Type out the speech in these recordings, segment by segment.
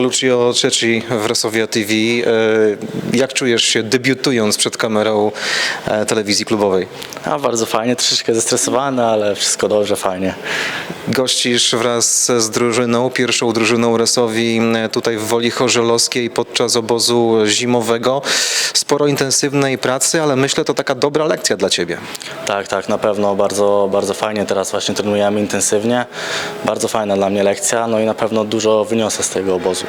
Lucio Cecchi w Resovia TV. E, Jak czujesz się debiutując przed kamerą e, telewizji klubowej? A bardzo fajnie, troszeczkę zestresowany, ale wszystko dobrze, fajnie. Gościsz wraz z drużyną, pierwszą drużyną Resowi e, tutaj w Woli Chorzolowskiej podczas obozu zimowego. Sporo intensywnej pracy, ale myślę to taka dobra lekcja dla Ciebie. Tak, tak, na pewno bardzo, bardzo fajnie. Teraz właśnie trenujemy intensywnie. Bardzo fajna dla mnie lekcja, no i na pewno dużo wyniosę z tego obozu.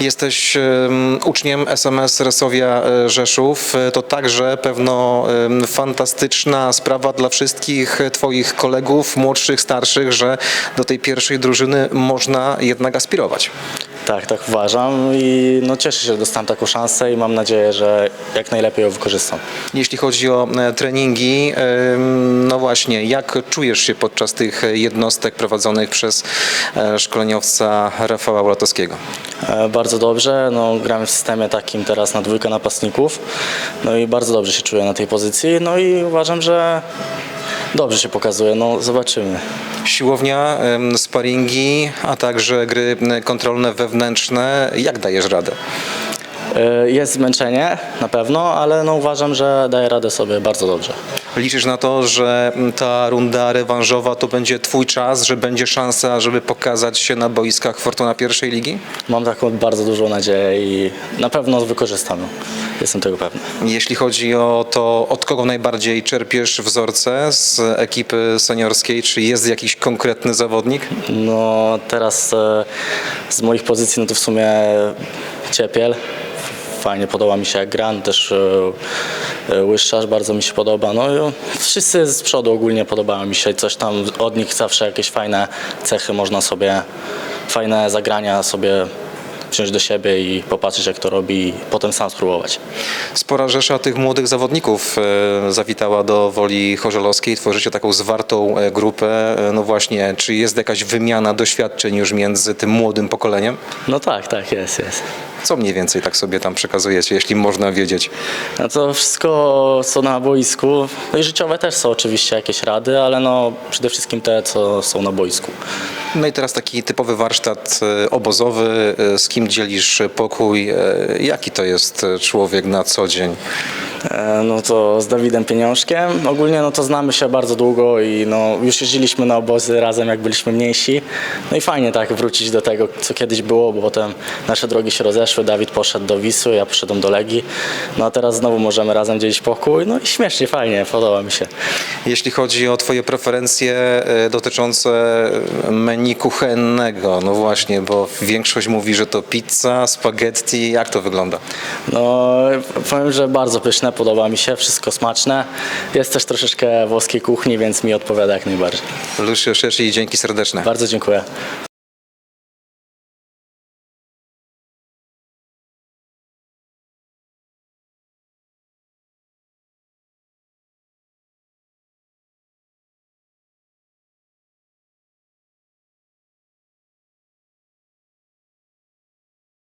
Jesteś em, uczniem SMS Resowia e, Rzeszów. E, To także pewno fantastyczna sprawa dla wszystkich Twoich kolegów, młodszych, starszych, że do tej pierwszej drużyny można jednak aspirować. Tak, tak uważam i no cieszę się, że dostałem taką szansę i mam nadzieję, że jak najlepiej ją wykorzystam. Jeśli chodzi o e, treningi, no właśnie, jak czujesz się podczas tych jednostek prowadzonych przez e, szkoleniowca Rafała Ulatowskiego? E, Bardzo dobrze, no, gramy w systemie takim teraz na dwójkę napastników, no i bardzo dobrze się czuję na tej pozycji, no i uważam, że dobrze się pokazuje, no zobaczymy. Siłownia, sparingi, a także gry kontrolne wewnętrzne. Jak dajesz radę? E, Jest zmęczenie na pewno, ale no uważam, że daję radę sobie bardzo dobrze. Liczysz na to, że ta runda rewanżowa to będzie twój czas, że będzie szansa, żeby pokazać się na boiskach Fortuna pierwszej ligi? Mam taką bardzo dużą nadzieję i na pewno wykorzystam. Jestem tego pewny. Jeśli chodzi o to, od kogo najbardziej czerpiesz wzorce z ekipy seniorskiej, czy jest jakiś konkretny zawodnik? No teraz e, z moich pozycji no to w sumie Ciepiel. Fajnie podoba mi się jak gra, no też e, e, Łyszczarz bardzo mi się podoba. No wszyscy z przodu ogólnie podobają mi się. Coś tam od nich zawsze jakieś fajne cechy można sobie, fajne zagrania sobie wziąć do siebie i popatrzeć jak to robi i potem sam spróbować. Spora rzesza tych młodych zawodników e, zawitała do Woli Chorzelowskiej. Tworzycie taką zwartą grupę. No właśnie, czy jest jakaś wymiana doświadczeń już między tym młodym pokoleniem? No tak, tak, jest, jest. Co mniej więcej tak sobie tam przekazujecie, jeśli można wiedzieć? No to wszystko co na boisku. No i życiowe też są oczywiście jakieś rady, ale no przede wszystkim te, co są na boisku. No i teraz taki typowy warsztat e, obozowy. E, Z kim dzielisz pokój? E, Jaki to jest e, człowiek na co dzień? E, No to z Dawidem Pieniążkiem. Ogólnie no to znamy się bardzo długo i no już jeździliśmy na obozy razem jak byliśmy mniejsi. No i fajnie tak wrócić do tego, co kiedyś było, bo potem nasze drogi się rozeszły. Dawid poszedł do Wisły, ja poszedłem do Legii. No a teraz znowu możemy razem dzielić pokój. No i śmiesznie, fajnie, podoba mi się. Jeśli chodzi o Twoje preferencje e, dotyczące menu kuchennego, no właśnie, bo większość mówi, że to pizza, spaghetti. Jak to wygląda? No powiem, że bardzo pyszne, podoba mi się, wszystko smaczne. Jest też troszeczkę włoskiej kuchni, więc mi odpowiada jak najbardziej. Lucio Szeszy i dzięki serdeczne. Bardzo dziękuję.